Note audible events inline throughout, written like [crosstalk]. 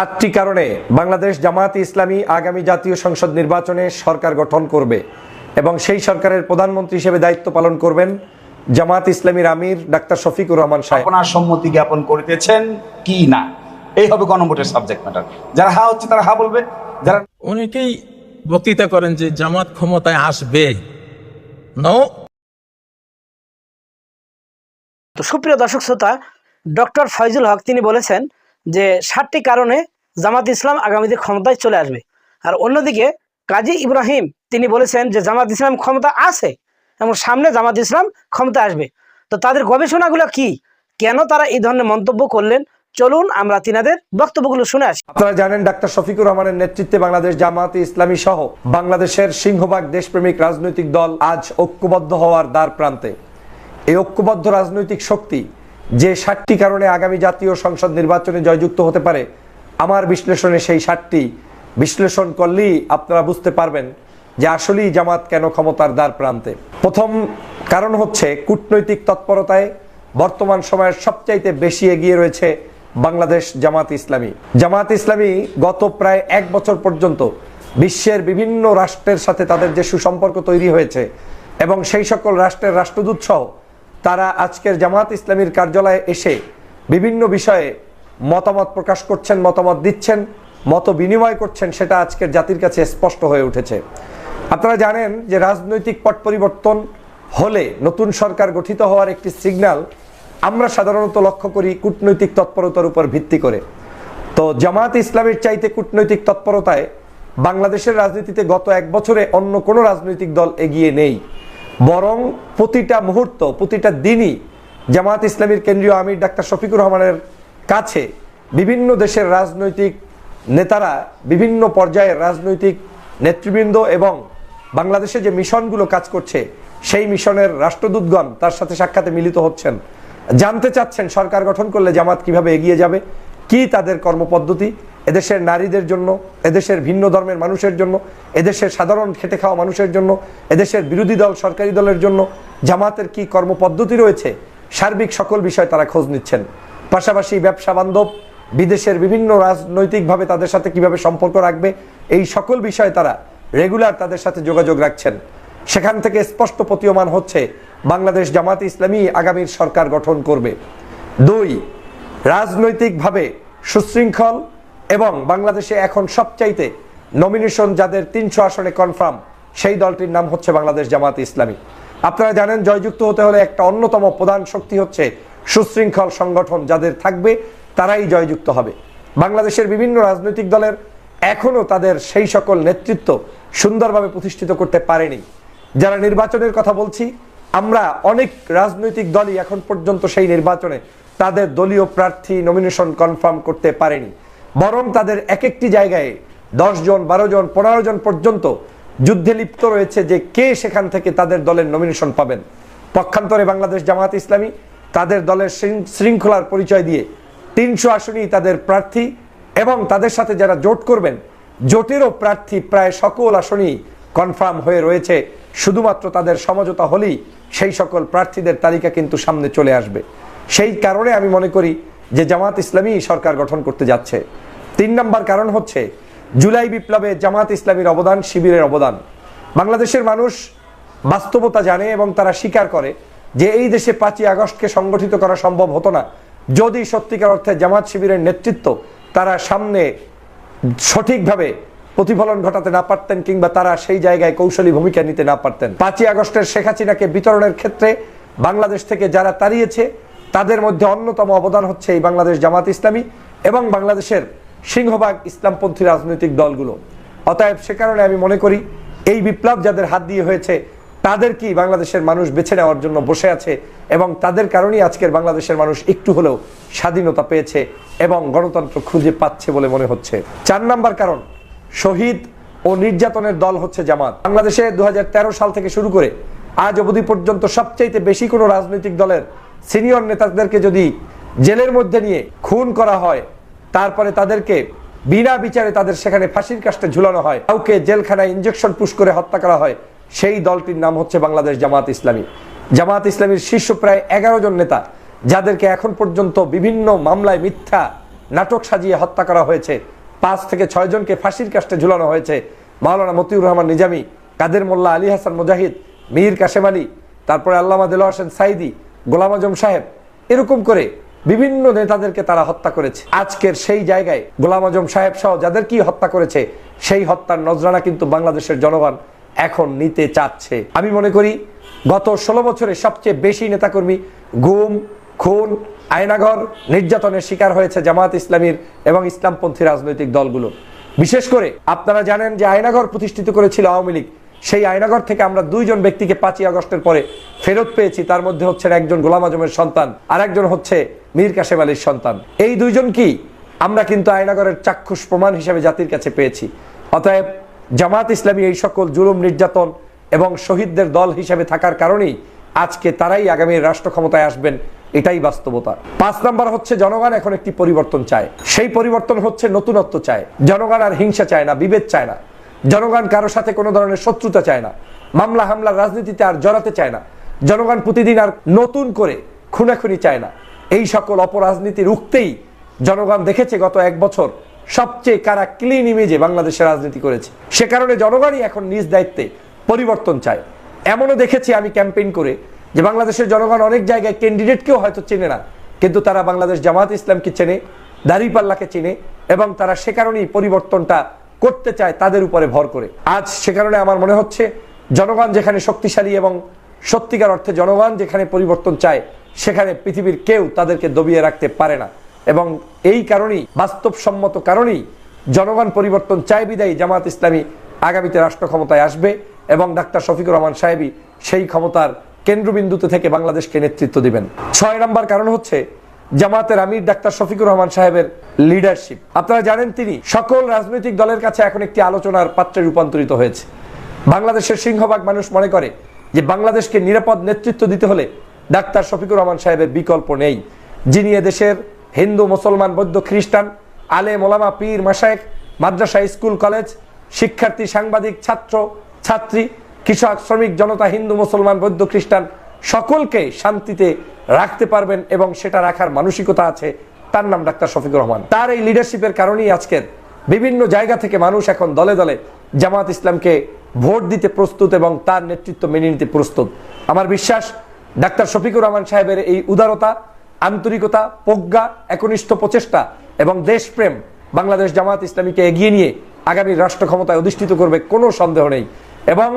সাতটি কারণে বাংলাদেশ জামায়াতে ইসলামী আগামী জাতীয় সংসদ নির্বাচনে সরকার গঠন করবে এবং সেই সরকারের প্রধানমন্ত্রী হিসেবে দায়িত্ব পালন করবেন জামাত ইসলামীর আমির ডাক্তার শফিকুর রহমান সাহেব। আপনার সম্মতি জ্ঞাপন করিতেছেন কি না? এই হবে গণভোটের সাবজেক্ট ম্যাটার যারা হা হচ্ছে তারা হা বলবে। যারা অনেকেই বক্তৃতা করেন যে জামাত ক্ষমতায় আসবে। নো তো সুপ্রিয় দর্শক শ্রোতা ডক্টর ফয়জুল হক তিনি বলেছেন যে ষাটটি কারণে জামাত ইসলাম আগামীতে ক্ষমতায় চলে আসবে। আর অন্যদিকে কাজী ইব্রাহিম, তিনি বলেছেন যে জামাত ইসলাম ক্ষমতা আছে এবং সামনে জামাত ইসলাম ক্ষমতা আসবে। তো তাদের গবেষণাগুলো কি? কেন তারা এই ধরনের মন্তব্য করলেন? চলুন আমরা তিনাদের বক্তব্যগুলো শুনে আসি। আপনারা জানেন ডাক্তার শফিকুর রহমানের নেতৃত্বে বাংলাদেশ জামাতে ইসলামী সহ বাংলাদেশের সিংহভাগ দেশপ্রেমিক রাজনৈতিক দল আজ ঐক্যবদ্ধ হওয়ার দ্বার প্রান্তে। এই ঐক্যবদ্ধ রাজনৈতিক শক্তি যে ষাটটি কারণে আগামী জাতীয় সংসদ নির্বাচনে জয়যুক্ত হতে পারে, আমার বিশ্লেষণে সেই ষাটটি বিশ্লেষণ করলেই আপনারা বুঝতে পারবেন যে আসলেই জামাত কেন ক্ষমতার দ্বার প্রান্তে। প্রথম কারণ হচ্ছে কূটনৈতিক তৎপরতায় বর্তমান সময়ের সবচাইতে বেশি এগিয়ে রয়েছে বাংলাদেশ জামাত ইসলামী। জামাত ইসলামী গত প্রায় এক বছর পর্যন্ত বিশ্বের বিভিন্ন রাষ্ট্রের সাথে তাদের যে সুসম্পর্ক তৈরি হয়েছে এবং সেই সকল রাষ্ট্রের রাষ্ট্রদূত সহ তারা আজকের জামাত ইসলামীর কার্যালয়ে এসে বিভিন্ন বিষয়ে মতামত প্রকাশ করছেন, মতামত দিচ্ছেন, মত বিনিময় করছেন, সেটা আজকের জাতির কাছে স্পষ্ট হয়ে উঠেছে। আপনারা জানেন যে রাজনৈতিক পট পরিবর্তন হলে নতুন সরকার গঠিত হওয়ার একটি সিগন্যাল আমরা সাধারণত লক্ষ্য করি কূটনৈতিক তৎপরতার উপর ভিত্তি করে। তো জামাত ইসলামের চাইতে কূটনৈতিক তৎপরতায় বাংলাদেশের রাজনীতিতে গত এক বছরে অন্য কোনো রাজনৈতিক দল এগিয়ে নেই। বরং প্রতিটা মুহূর্ত, প্রতিটা দিনই জামাত ইসলামীর কেন্দ্রীয় আমির ডাক্তার শফিকুর রহমানের কাছে বিভিন্ন দেশের রাজনৈতিক নেতারা বিভিন্ন পর্যায়ের রাজনৈতিক নেতৃবৃন্দ এবং বাংলাদেশে যে মিশনগুলো কাজ করছে, সেই মিশনের রাষ্ট্রদূতগণ তার সাথে সাক্ষাতে মিলিত হচ্ছেন। জানতে চাচ্ছেন সরকার গঠন করলে জামাত কীভাবে এগিয়ে যাবে, কি তাদের কর্মপদ্ধতি এদেশের নারীদের জন্য, এদেশের ভিন্ন ধর্মের মানুষের জন্য, এদেশের সাধারণ খেটে খাওয়া মানুষের জন্য, এদেশের বিরোধী দল, সরকারি দলের জন্য জামাতের কি কর্মপদ্ধতি রয়েছে, সার্বিক সকল বিষয় তারা খোঁজ নিচ্ছেন। পাশাপাশি ব্যবসা বান্ধব, বিদেশের বিভিন্ন রাজনৈতিকভাবে তাদের সাথে কীভাবে সম্পর্ক রাখবে, এই সকল বিষয়ে তারা রেগুলার তাদের সাথে যোগাযোগ রাখছেন। সেখান থেকে স্পষ্ট প্রতীয়মান হচ্ছে, বাংলাদেশ জামাত ইসলামী আগামীর সরকার গঠন করবে। দুই, রাজনৈতিকভাবে সুশৃঙ্খল এবং বাংলাদেশে এখন সবচাইতে নমিনেশন যাদের তিনশো আসনে কনফার্ম সেই দলটির নাম হচ্ছে বাংলাদেশ জামাত ইসলামী। আপনারা জানেন জয়যুক্ত হতে হলে একটা অন্যতম প্রধান শক্তি হচ্ছে সুশৃঙ্খল সংগঠন যাদের থাকবে, তারাই জয়যুক্ত হবে। বাংলাদেশের বিভিন্ন রাজনৈতিক দলের এখনও তাদের সেই সকল নেতৃত্ব সুন্দরভাবে প্রতিষ্ঠিত করতে পারেনি। যারা নির্বাচনের কথা বলছি, আমরা অনেক রাজনৈতিক দলই এখন পর্যন্ত সেই নির্বাচনে তাদের দলীয় প্রার্থী নমিনেশন কনফার্ম করতে পারেনি। বরং তাদের এক একটি জায়গায় দশ জন, বারো জন, পনেরো জন পর্যন্ত যুদ্ধে লিপ্ত রয়েছে যে কে সেখান থেকে তাদের দলের নমিনেশন পাবেন। পক্ষান্তরে বাংলাদেশ জামাত ইসলামী তাদের দলের শৃঙ্খলার পরিচয় দিয়ে তিনশো আসনই তাদের প্রার্থী এবং তাদের সাথে যারা জোট করবেন, জোটেরও প্রার্থী প্রায় সকল আসনই কনফার্ম হয়ে রয়েছে। শুধুমাত্র তাদের সমঝোতা হলেই সেই সকল প্রার্থীদের তালিকা কিন্তু সামনে চলে আসবে। সেই কারণে আমি মনে করি যে জামাত ইসলামী সরকার গঠন করতে যাচ্ছে। তিন নম্বর কারণ হচ্ছে জুলাই বিপ্লবে জামাত ইসলামীর অবদান, শিবিরের অবদান। বাংলাদেশের মানুষ বাস্তবতা জানে এবং তারা স্বীকার করে যে এই দেশে পাঁচই আগস্টকে সংগঠিত করা সম্ভব হতো না। যদি সত্যিকার অর্থে জামাত শিবিরের নেতৃত্ব তারা সামনে সঠিকভাবে প্রতিফলন ঘটাতে না পারতেন কিংবা তারা সেই জায়গায় কৌশলী ভূমিকা নিতে না পারতেন। পাঁচই আগস্টের শেখ হাসিনাকে বিতরণের ক্ষেত্রে বাংলাদেশ থেকে যারা তাড়িয়েছে তাদের মধ্যে অন্যতম অবদান হচ্ছে এই বাংলাদেশ জামাত ইসলামী এবং বাংলাদেশের সিংহভাগ ইসলামপন্থী রাজনৈতিক দলগুলো। অতএব সে কারণে আমি মনে করি, এই বিপ্লব যাদের হাত দিয়ে হয়েছে তাদেরকেই বাংলাদেশের মানুষ বেছে নেওয়ার জন্য বসে আছে এবং তাদের কারণেই আজকের বাংলাদেশের মানুষ একটু হলেও স্বাধীনতা পেয়েছে এবং গণতন্ত্র খুঁজে পাচ্ছে বলে মনে হচ্ছে। চার নাম্বার কারণ, শহীদ ও নির্যাতনের দল হচ্ছে জামাত। বাংলাদেশে দু হাজার তেরো সাল থেকে শুরু করে আজ অবধি পর্যন্ত সবচাইতে বেশি কোনো রাজনৈতিক দলের সিনিয়র নেতাদেরকে যদি জেলের মধ্যে নিয়ে খুন করা হয়, তারপরে তাদেরকে বিনা বিচারে তাদের সেখানে ফাঁসির কাস্টে ঝুলানো হয়, কাউকে জেলখানায় ইঞ্জেকশন পুশ করে হত্যা করা হয়, সেই দলটির নাম হচ্ছে বাংলাদেশ জামাত ইসলামী। জামাত ইসলামীর শীর্ষ প্রায় এগারো জন নেতা, যাদেরকে এখন পর্যন্ত বিভিন্ন মামলায় মিথ্যা নাটক সাজিয়ে হত্যা করা হয়েছে। পাঁচ থেকে ছয় জনকে ফাঁসির কাস্টে ঝুলানো হয়েছে। মাওলানা মতিউর রহমান নিজামী, কাদের মোল্লা আলী হাসান মুজাহিদ, মীর কাশেম আলী, তারপরে আল্লামা দিল হোসেন সাইদি গোলাম আজম সাহেব, এরকম করে বিভিন্ন নেতাদেরকে তারা হত্যা করেছে। আজকের সেই জায়গায় গোলাম আজম সাহেব সহ যাদেরকে হত্যা করেছে, সেই হত্যার নজরানা কিন্তু বাংলাদেশের জনগণ এখন নিতে চাচ্ছে। আমি মনে করি, গত ষোলো বছরে সবচেয়ে বেশি নেতাকর্মী গুম, খুন আয়নাঘর নির্যাতনের শিকার হয়েছে জামাত ইসলামীর এবং ইসলামপন্থী রাজনৈতিক দলগুলো বিশেষ করে আপনারা জানেন যে আয়নাঘর প্রতিষ্ঠিত করেছিল আওয়ামী লীগ। সেই আয়নাঘর থেকে আমরা দুইজন ব্যক্তিকে পাঁচই আগস্টের পরে ফেরত পেয়েছি। তার মধ্যে হচ্ছেন একজন গোলাম আজমের সন্তান আর একজন হচ্ছে মীর কাশেম আলীর সন্তান। এই দুইজন কি? আমরা কিন্তু আয়নাগরের চাক্ষুষ প্রমাণ হিসেবে জাতির কাছে পেয়েছি। অতএব জামাত ইসলামী এই সকল জুলুম, নির্যাতন এবং শহীদদের দল হিসেবে থাকার কারণেই আজকে তারাই আগামী রাষ্ট্র ক্ষমতায় আসবেন, এটাই বাস্তবতা। পাঁচ নাম্বার হচ্ছে, জনগণ এখন একটি পরিবর্তন চায়। সেই পরিবর্তন হচ্ছে নতুনত্ব চায়। জনগণ আর হিংসা চায় না, বিভেদ চায় না। জনগণ কারও সাথে কোনো ধরনের শত্রুতা চায় না। মামলা হামলার রাজনীতিতে আর জড়াতে চায় না। জনগণ প্রতিদিন আর নতুন করে খুনাখুনি চায় না। এই সকল অপরাজনীতি রুখতেই জনগণ দেখেছে গত এক বছর সবচেয়ে কারা ক্লিন ইমেজে বাংলাদেশের রাজনীতি করেছে। সে কারণে জনগণই এখন নিজ দায়িত্বে পরিবর্তন চায়। এমনও দেখেছি আমি ক্যাম্পেইন করে যে বাংলাদেশের জনগণ অনেক জায়গায় ক্যান্ডিডেটকেও হয়তো চেনে না। কিন্তু তারা বাংলাদেশ জামাত ইসলামকে চেনে, দাঁড়িপাল্লাকে চেনে এবং তারা সে কারণেই পরিবর্তনটা করতে চায় তাদের উপরে ভর করে। আজ সে কারণে আমার মনে হচ্ছে, জনগণ যেখানে শক্তিশালী এবং সত্যিকার অর্থে জনগণ যেখানে পরিবর্তন চায়, সেখানে পৃথিবীর কেউ তাদেরকে দবিয়ে রাখতে পারে না। এবং এই কারণেই, বাস্তবসম্মত কারণেই জনগণ পরিবর্তন চায় বিদায়ী জামাত ইসলামী আগামীতে রাষ্ট্র ক্ষমতায় আসবে এবং ডাক্তার শফিকুর রহমান সাহেবই সেই ক্ষমতার কেন্দ্রবিন্দুতে থেকে বাংলাদেশকে নেতৃত্ব দিবেন। ছয় নম্বর কারণ হচ্ছে জামাতের আমির ডাক্তার শফিকুর রহমান সাহেবের লিডারশিপ আপনারা জানেন তিনি সকল রাজনৈতিক দলের কাছে এখন একটি আলোচনার পাত্রে রূপান্তরিত হয়েছে। বাংলাদেশের সিংহভাগ মানুষ মনে করে যে বাংলাদেশকে নিরাপদ নেতৃত্ব দিতে হলে ডাক্তার শফিকুর রহমান সাহেবের বিকল্প নেই। যিনি দেশের হিন্দু, মুসলমান, বৌদ্ধ, খ্রিস্টান আলে মোলামা পীর মাসায়েক মাদ্রাসা, স্কুল, কলেজ, শিক্ষার্থী, সাংবাদিক, ছাত্র, ছাত্রী, কৃষক, শ্রমিক, জনতা, হিন্দু, মুসলমান, বৌদ্ধ, খ্রিস্টান সকলকে শান্তিতে রাখতে পারবেন এবং সেটা রাখার মানসিকতা আছে। তার নাম ডাক্তার শফিকুর রহমান। তার এই লিডারশিপের কারণেই আজকের বিভিন্ন জায়গা থেকে মানুষ এখন দলে দলে জামাত ইসলামকে ভোট দিতে প্রস্তুত এবং তার নেতৃত্ব মেনে নিতে প্রস্তুত। আমার বিশ্বাস, ডাক্তার শফিকুর রহমান সাহেবের এই উদারতা, আন্তরিকতা, প্রজ্ঞা, একনিষ্ঠ প্রচেষ্টা এবং দেশপ্রেম বাংলাদেশ জামাত ইসলামীকে এগিয়ে নিয়ে আগামী রাষ্ট্র ক্ষমতায় অধিষ্ঠিত করবে কোনো সন্দেহ নেই। এবং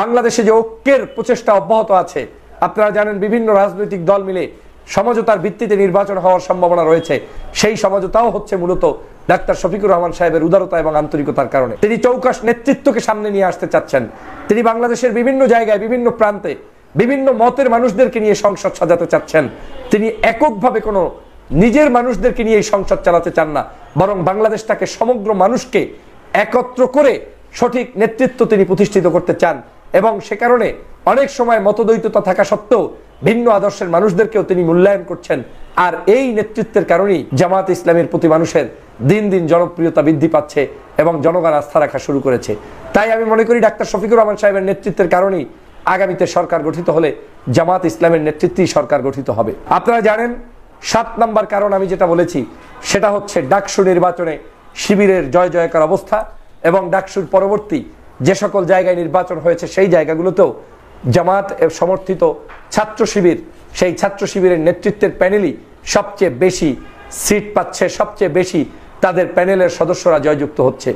বাংলাদেশে যে ঐক্যের প্রচেষ্টা অব্যাহত আছে আপনারা জানেন বিভিন্ন রাজনৈতিক দল মিলে সমঝোতার ভিত্তিতে নির্বাচন হওয়ার সম্ভাবনা রয়েছে। সেই সমঝোতাও হচ্ছে মূলত ডাক্তার শফিকুর রহমান সাহেবের উদারতা এবং আন্তরিকতার কারণে। তিনি চৌকাশ নেতৃত্বকে সামনে নিয়ে আসতে চাচ্ছেন। তিনি বাংলাদেশের বিভিন্ন জায়গায়, বিভিন্ন প্রান্তে বিভিন্ন মতের মানুষদেরকে নিয়ে সংসদ সাজাতে চাচ্ছেন। তিনি এককভাবে কোনো নিজের মানুষদেরকে নিয়ে এই সংসদ চালাতে চান না। বরং বাংলাদেশটাকে সমগ্র মানুষকে একত্র করে সঠিক নেতৃত্ব তিনি প্রতিষ্ঠিত করতে চান। এবং সে কারণে অনেক সময় মতদ্বৈততা থাকা সত্ত্বেও ভিন্ন আদর্শের মানুষদেরকেও তিনি মূল্যায়ন করছেন। আর এই নেতৃত্বের কারণেই জামাত ইসলামের প্রতি মানুষের দিন দিন জনপ্রিয়তা বৃদ্ধি পাচ্ছে এবং জনগণ আস্থা রাখা শুরু করেছে। তাই আমি মনে করি ডাক্তার শফিকুর রহমান সাহেবের নেতৃত্বের কারণেই আগামীতে সরকার গঠিত হলে জামাত ইসলামের নেতৃত্বেই সরকার গঠিত হবে। আপনারা জানেন, সাত নাম্বার কারণ আমি যেটা বলেছি, সেটা হচ্ছে ডাকসু নির্বাচনে শিবিরের জয় জয়কার অবস্থা এবং ডাকসুর পরবর্তী যে সকল জায়গায় নির্বাচন হয়েছে সেই জায়গাগুলোতেও জামাত সমর্থিত ছাত্র শিবির, সেই ছাত্র শিবিরের নেতৃত্বের প্যানেলই সবচেয়ে বেশি সিট পাচ্ছে, সবচেয়ে বেশি তাদের প্যানেলের সদস্যরা জয়যুক্ত হচ্ছে।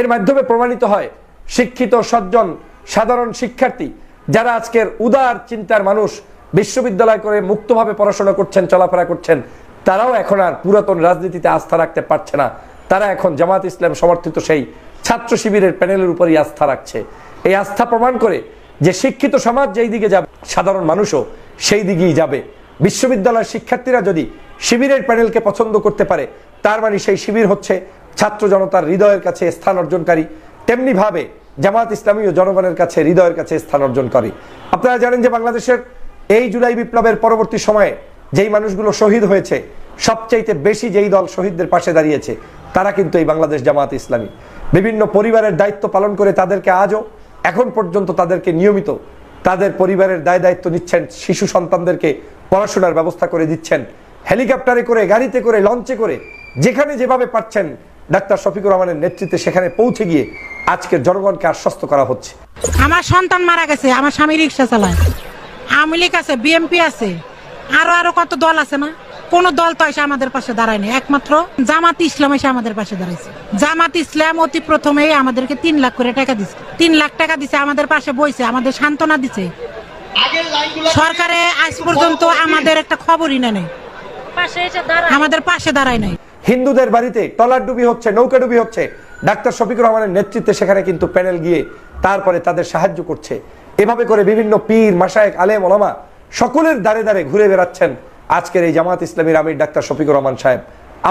এর মাধ্যমে প্রমাণিত হয়, শিক্ষিত, সজ্জন, সাধারণ শিক্ষার্থী, যারা আজকের উদার চিন্তার মানুষ, বিশ্ববিদ্যালয় করে মুক্তভাবে পড়াশোনা করছেন, চলাফেরা করছেন, তারাও এখন আর পুরাতন রাজনীতিতে আস্থা রাখতে পারছে না। তারা এখন জামাত ইসলাম সমর্থিত সেই ছাত্র শিবিরের প্যানেলের উপরই আস্থা রাখছে। এই আস্থা প্রমাণ করে যে শিক্ষিত সমাজ যেই দিকে যাবে, সাধারণ মানুষও সেই দিকেই যাবে। বিশ্ববিদ্যালয়ের শিক্ষার্থীরা যদি শিবিরের প্যানেলকে পছন্দ করতে পারে, তার মানে সেই শিবির হচ্ছে ছাত্র জনতার হৃদয়ের কাছে স্থান অর্জনকারী। তেমনি ভাবে জামাত ইসলামী ও জনগণের কাছে হৃদয়ের কাছে স্থান অর্জন করে আপনারা জানেন যে বাংলাদেশের এই জুলাই বিপ্লবের পরবর্তী সময়ে যেই মানুষগুলো শহীদ হয়েছে, সবচাইতে বেশি যেই দল শহীদদের পাশে দাঁড়িয়েছে, তারা কিন্তু এই বাংলাদেশ জামাত ইসলামী। বিভিন্ন পরিবারের দায়িত্ব পালন করে তাদেরকে আজও এখন পর্যন্ত তাদেরকে নিয়মিত তাদের পরিবারের দায় দায়িত্ব নিচ্ছেন, শিশু সন্তানদেরকে পড়াশোনার ব্যবস্থা করে দিচ্ছেন, হেলিকপ্টারে করে, গাড়িতে করে, লঞ্চে করে, যেখানে যেভাবে পাচ্ছেন ডাক্তার শফিকুর রহমানের নেতৃত্বে সেখানে পৌঁছে গিয়ে আজকের জনগণকে আশ্বস্ত করা হচ্ছে। আমার সন্তান মারা গেছে, আমার স্বামী রিক্সা চালায়। আওয়ামী লীগ আছে বিএমপি আছে, আরও আরও কত দল আছে না? কোন দল তো এসে আমাদের পাশে দাঁড়ায়নি। একমাত্র জামাত ইসলাম এসে আমাদের পাশে দাঁড়াইছে। জামাত ইসলাম অতি প্রথমেই আমাদেরকে তিন লাখ করে টাকা দিছে। তিন লাখ টাকা দিছে আমাদের পাশে বইছে আমাদের সান্ত্বনা দিছে। সরকারে আজ পর্যন্ত আমাদের একটা খবরই না নেই আমাদের পাশে দাঁড়ায় নাই। হিন্দুদের বাড়িতে টলার ডুবি হচ্ছে নৌকা ডুবি হচ্ছে। ডাক্তার শফিকুর রহমানের নেতৃত্বে সেখানে কিন্তু প্যানেল গিয়ে তারপরে তাদের সাহায্য করছে। এভাবে করে বিভিন্ন পীর মাসায়েক আলেম ওলামা সকলের দ্বারে দ্বারে ঘুরে বেড়াচ্ছেন আজকের এই জামাত ইসলামীর আমির ডাক্তার শফিকুর রহমান সাহেব।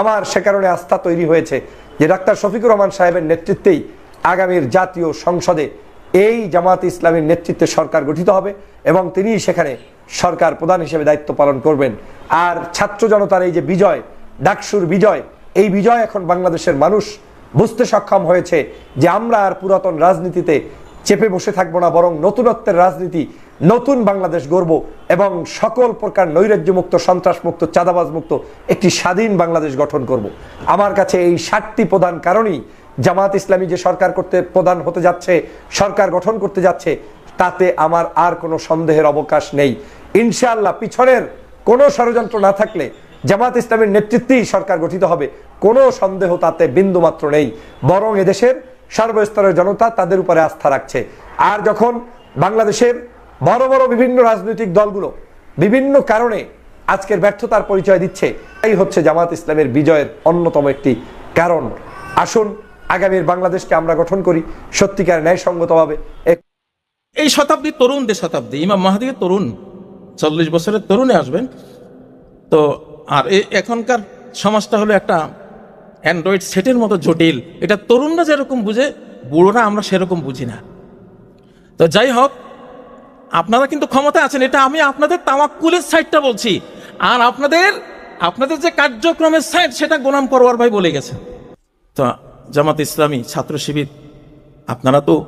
আমার সে কারণে আস্থা তৈরি হয়েছে যে ডাক্তার শফিকুর রহমান সাহেবের নেতৃত্বেই আগামীর জাতীয় সংসদে এই জামাত ইসলামীর নেতৃত্বে সরকার গঠিত হবে এবং তিনি সেখানে সরকার প্রধান হিসেবে দায়িত্ব পালন করবেন। আর ছাত্র জনতার এই যে বিজয়, ডাকসুর বিজয়, এই বিজয় এখন বাংলাদেশের মানুষ বুঝতে সক্ষম হয়েছে যে আমরা আর পুরাতন রাজনীতিতে চেপে বসে থাকব না, বরং নতুনত্বের রাজনীতি, নতুন বাংলাদেশ গড়ব এবং সকল প্রকার নৈরাজ্যমুক্ত, সন্ত্রাসমুক্ত চাঁদাবাজ মুক্ত একটি স্বাধীন বাংলাদেশ গঠন করব। আমার কাছে এই সাতটি প্রধান কারণই জামাত ইসলামী যে সরকার করতে প্রধান হতে যাচ্ছে, সরকার গঠন করতে যাচ্ছে, তাতে আমার আর কোনো সন্দেহের অবকাশ নেই। ইনশাআল্লাহ পিছনের কোনো ষড়যন্ত্র না থাকলে জামাত ইসলামের নেতৃত্বেই সরকার গঠিত হবে, কোনো সন্দেহ তাতে বিন্দুমাত্র নেই। বরং এদেশের সর্বস্তরের জনতা তাদের উপরে আস্থা রাখছে। আর যখন বাংলাদেশের বড় বড় বিভিন্ন রাজনৈতিক দলগুলো বিভিন্ন কারণে আজকের ব্যর্থতার পরিচয় দিচ্ছে এই হচ্ছে জামাত ইসলামের বিজয়ের অন্যতম একটি কারণ। আসুন, আগামীর বাংলাদেশকে আমরা গঠন করি সত্যিকার ন্যায়সঙ্গতভাবে। এই শতাব্দী তরুণদের শতাব্দী, ইমাম মাহাদির তরুণ, চল্লিশ বছরের তরুণে আসবেন। তো, আর এখনকার সমাজটা হলো একটা অ্যান্ড্রয়েড সেটের মতো জটিল। এটা তরুণরা যেরকম বুঝে, বুড়োরা আমরা সেরকম বুঝি না। তো যাই হোক, আপনারা কিন্তু ক্ষমতা আছেন, এটা আমি আপনাদের তামাক্কুলের সাইডটা বলছি। আর আপনাদের আপনাদের যে কার্যক্রমের সাইড সেটা গোলাম পরোয়ার ভাই বলে গেছেন। তো জামাত ইসলামী, ছাত্র শিবির, আপনারা তো,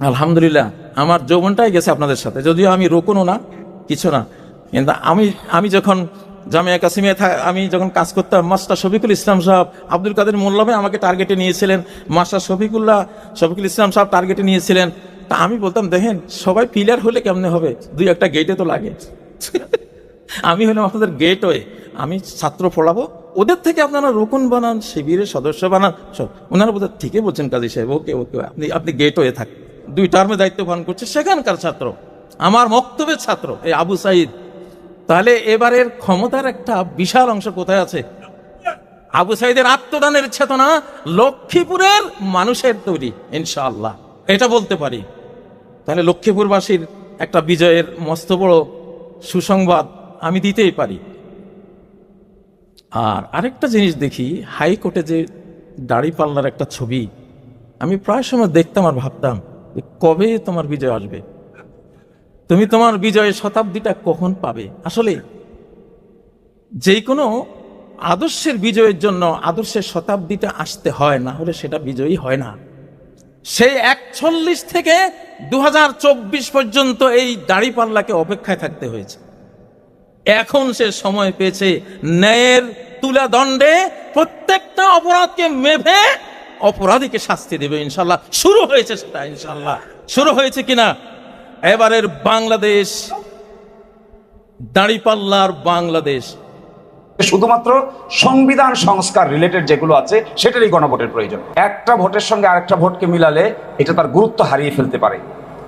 আলহামদুলিল্লাহ, আমার যৌবনটাই গেছে আপনাদের সাথে। যদিও আমি রোকনও না, কিছু না। কিন্তু আমি আমি যখন জামিয়া কাসিমিয়া থা- আমি যখন কাজ করতাম, মাস্টার শফিকুল ইসলাম সাহেব আব্দুল কাদের মোল্লামে আমাকে টার্গেটে নিয়েছিলেন। মাস্টার শফিকুল্লাহ শফিকুল ইসলাম সাহেব টার্গেটে নিয়েছিলেন। তা আমি বলতাম, দেখেন, সবাই পিলার হলে কেমনে হবে? দুই একটা গেটে তো লাগে। [laughs] আমি হলাম আপনাদের গেট হয়ে আমি ছাত্র পড়াবো। ওদের থেকে আপনারা রোকন বানান, শিবিরের সদস্য বানান। সব ওনারা বোধহয় ঠিকই বলছেন, কাজী সাহেব। ওকে ওকে, আপনি আপনি গেট হয়ে থাক। দুই টার্মে দায়িত্ব পালন করছে সেখানকার ছাত্র। আমার মক্তবের ছাত্র, এই আবু সাইদ। তাহলে এবারের ক্ষমতার একটা বিশাল অংশ কোথায় আছে? আবু সাইদের আত্মদানের চেতনা লক্ষ্মীপুরের মানুষের তৈরি, ইনশাআল্লাহ। এটা বলতে পারি। তাহলে লক্ষ্মীপুরবাসীর একটা বিজয়ের মস্ত বড় সুসংবাদ আমি দিতেই পারি। আর আরেকটা জিনিস দেখি, হাইকোর্টে যে দাড়িপাল্লার একটা ছবি, আমি প্রায় সময় দেখতাম আর ভাবতাম কবে তোমার বিজয় আসবে। তুমি তোমার বিজয়ের শতাব্দীটা কখন পাবে? আসলে যেই কোনো আদর্শের বিজয়ের জন্য আদর্শের শতাব্দীটা আসতে হয়, না হলে সেটা বিজয়ী হয় না। সেই একচল্লিশ থেকে দু হাজার চব্বিশ পর্যন্ত এই দাড়িপাল্লাকে অপেক্ষায় থাকতে হয়েছে। এখন সে সময় পেয়েছে ন্যায়ের তুলা দণ্ডে প্রত্যেকটা অপরাধকে মেভে অপরাধীকে শাস্তি দেবে ইনশাল্লাহ। শুরু হয়েছে সেটা ইনশাল্লাহ। শুরু হয়েছে কিনা? এবারের বাংলাদেশ, দাড়িপাল্লার বাংলাদেশ। শুধুমাত্র সংবিধান সংস্কার রিলেটেড যেগুলো আছে, সেটারই গণভোটের প্রয়োজন। একটা ভোটের সঙ্গে আরেকটা ভোটকে মিলালে এটা তার গুরুত্ব হারিয়ে ফেলতে পারে।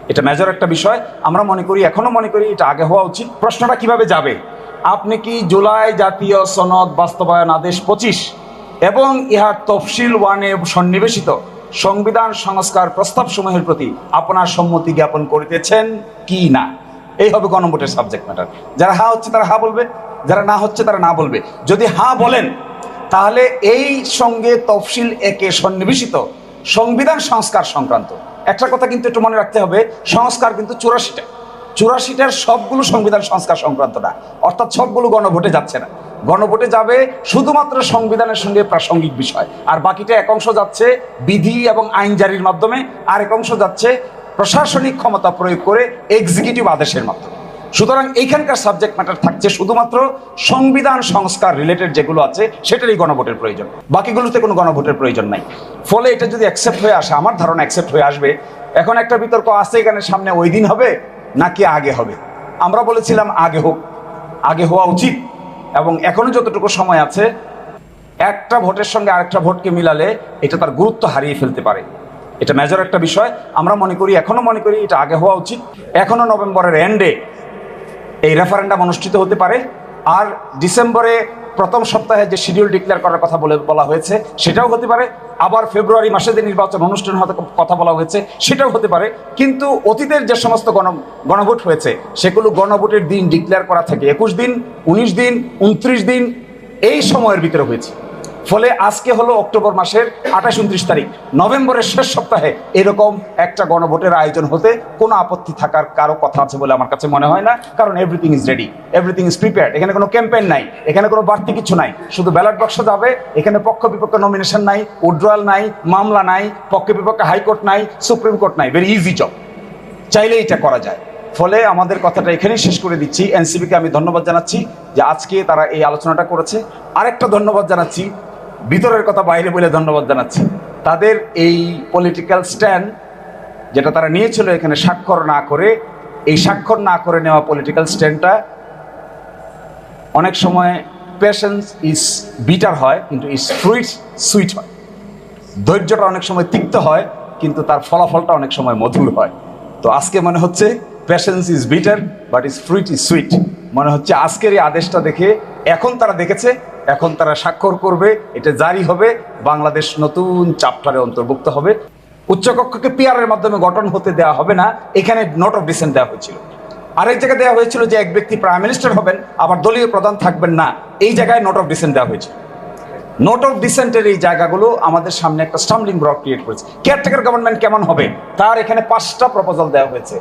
এটা মেজর একটা বিষয়। আমরা মনে করি, এখনও মনে করি এটা আগে হওয়া উচিত। প্রশ্নটা কীভাবে যাবে? আপনি কি জুলাই জাতীয় সনদ বাস্তবায়ন আদেশ পঁচিশ এবং ইহার তফসিল ওয়ানে সন্নিবেশিত? সংবিধান সংস্কার প্রস্তাব সমূহের প্রতি আপনার সম্মতি জ্ঞাপন করিতেছেন কি না? এই হবে গণভোটের সাবজেক্ট ম্যাটার যারা হা হচ্ছে তারা হা বলবে, যারা না হচ্ছে তারা না বলবে। যদি হা বলেন, তাহলে এই সঙ্গে তফসিল একে সন্নিবেশিত সংবিধান সংস্কার সংক্রান্ত। একটা কথা কিন্তু একটু মনে রাখতে হবে, সংস্কার কিন্তু চুরাশিটা। চুরাশিটার সবগুলো সংবিধান সংস্কার সংক্রান্ত না। অর্থাৎ সবগুলো গণভোটে যাচ্ছে না। গণভোটে যাবে শুধুমাত্র সংবিধানের সঙ্গে প্রাসঙ্গিক বিষয়। আর বাকিটা এক অংশ যাচ্ছে বিধি এবং আইন জারির মাধ্যমে আর এক অংশ যাচ্ছে প্রশাসনিক ক্ষমতা প্রয়োগ করে এক্সিকিউটিভ আদেশের মাধ্যমে। সুতরাং এইখানকার সাবজেক্ট ম্যাটার থাকছে শুধুমাত্র সংবিধান সংস্কার রিলেটেড যেগুলো আছে, সেটারই গণভোটের প্রয়োজন। বাকিগুলোতে কোনো গণভোটের প্রয়োজন নাই। ফলে এটা যদি অ্যাকসেপ্ট হয়ে আসে, আমার ধারণা অ্যাকসেপ্ট হয়ে আসবে, এখন একটা বিতর্ক আছে এখানে সামনে ওই দিন হবে নাকি আগে হবে? আমরা বলেছিলাম আগে হোক। আগে হওয়া উচিত। এবং এখনও যতটুকু সময় আছে, একটা ভোটের সঙ্গে আরেকটা ভোটকে মিলালে এটা তার গুরুত্ব হারিয়ে ফেলতে পারে। এটা মেজর একটা বিষয়। আমরা মনে করি এখনও মনে করি এটা আগে হওয়া উচিত। এখনও নভেম্বরের এন্ডে এই রেফারেন্ডাম অনুষ্ঠিত হতে পারে। আর ডিসেম্বরে প্রথম সপ্তাহে যে শিডিউল ডিক্লেয়ার করার কথা বলে বলা হয়েছে, সেটাও হতে পারে। আবার ফেব্রুয়ারি মাসে যে নির্বাচন অনুষ্ঠান হতে কথা বলা হয়েছে, সেটাও হতে পারে। কিন্তু অতীতের যে সমস্ত গণ, গণভোট হয়েছে, সেগুলো গণভোটের দিন ডিক্লেয়ার করা থাকে। একুশ দিন, উনিশ দিন, উনত্রিশ দিন, এই সময়ের ভিতরে হয়েছে। ফলে আজকে হলো অক্টোবর মাসের আঠাশ উনত্রিশ তারিখ। নভেম্বরের শেষ সপ্তাহে এরকম একটা গণভোটের আয়োজন হতে কোনো আপত্তি থাকার কারও কথা আছে বলে আমার কাছে মনে হয় না, কারণ everything is ready everything is prepared এখানে কোনো ক্যাম্পেইন নাই, এখানে কোনো বাড়তি কিছু নাই, শুধু ব্যালট বাক্স যাবে, এখানে পক্ষ বিপক্ষ নমিনেশন নাই উড্রয়াল নাই, মামলা নাই, পক্ষ বিপক্ষে হাইকোর্ট নাই, সুপ্রিম কোর্ট নাই ভেরি ইজি জব চাইলে এটা করা যায়। ফলে আমাদের কথাটা এখানেই শেষ করে দিচ্ছি। এনসিবিকে আমি ধন্যবাদ জানাচ্ছি যে আজকে তারা এই আলোচনাটা করেছে। আরেকটা ধন্যবাদ জানাচ্ছি ভিতরের কথা বাইরে বলে ধন্যবাদ জানাচ্ছি। তাদের এই পলিটিক্যাল স্ট্যান্ড যেটা তারা নিয়েছিল এখানে স্বাক্ষর না করে, এই স্বাক্ষর না করে নেওয়া পলিটিক্যাল স্ট্যান্ডটা অনেক সময় পেশেন্স ইজ বিটার হয়, কিন্তু ইজ ফ্রুইট সুইট হয়। ধৈর্যটা অনেক সময় তিক্ত হয়, কিন্তু তার ফলাফলটা অনেক সময় মধুর হয়। তো আজকে মনে হচ্ছে patience is bitter but is fruit is sweet মনে হচ্ছে আজকের এই আদেশটা দেখে এখন তারা দেখেছে এখন তারা স্বাক্ষর করবে, এটা জারি হবে, বাংলাদেশ নতুন চাপ্টারে অন্তর্ভুক্ত হবে। উচ্চকক্ষকে পিয়ারের মাধ্যমে গঠন হতে দেওয়া হবে না, এখানে নোট অফ ডিসেন্ট দেওয়া হয়েছিল। আরেক জায়গায় দেওয়া হয়েছিল যে এক ব্যক্তি প্রাইম মিনিস্টার হবেন, আবার দলীয় প্রধান থাকবেন না, এই জায়গায় নোট অফ ডিসেন্ট দেওয়া হয়েছে। নোট অফ ডিসেন্টের এই জায়গাগুলো আমাদের সামনে একটা স্টাম্বলিং ব্লক ক্রিয়েট করেছে। কেয়ারটেকার গভর্নমেন্ট কেমন হবে? তার এখানে পাঁচটা প্রপোজাল দেওয়া হয়েছে।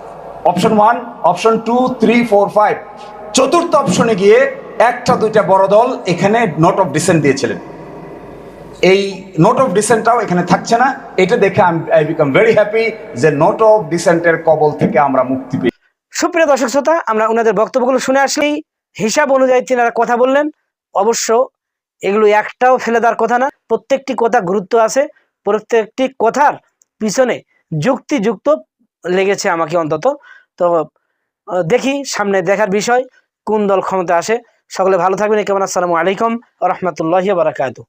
Option one option two three four five চতুর্থ অপশনে গিয়ে একটা, দুইটা বড় দল এখানে নোট অফ ডিসেন্ট দিয়েছিলেন। এই নোট অফ ডিসেন্টটাও এখানে থাকছে না। এটা দেখে আই বিকাম ভেরি হ্যাপি যে নোট অফ ডিসেন্টের কবল থেকে আমরা মুক্তি পেয়ে সুপ্রিয় দর্শক শ্রোতা, আমরা ওনাদের বক্তব্যগুলো শুনে আসলেই হিসাব অনুযায়ী তিনারা কথা বললেন। অবশ্য এগুলো একটাও ফেলে দেওয়ার কথা না। প্রত্যেকটি কথা গুরুত্ব আছে। প্রত্যেকটি কথার পিছনে যুক্তিযুক্ত লেগেছে আমাকে অন্তত। তো দেখি সামনে দেখার বিষয়, কোন দল ক্ষমতা আসে। সকলে ভালো থাকবেন। কেমন? আসসালামু আলাইকুম রহমতুল্লাহ বারাকাতু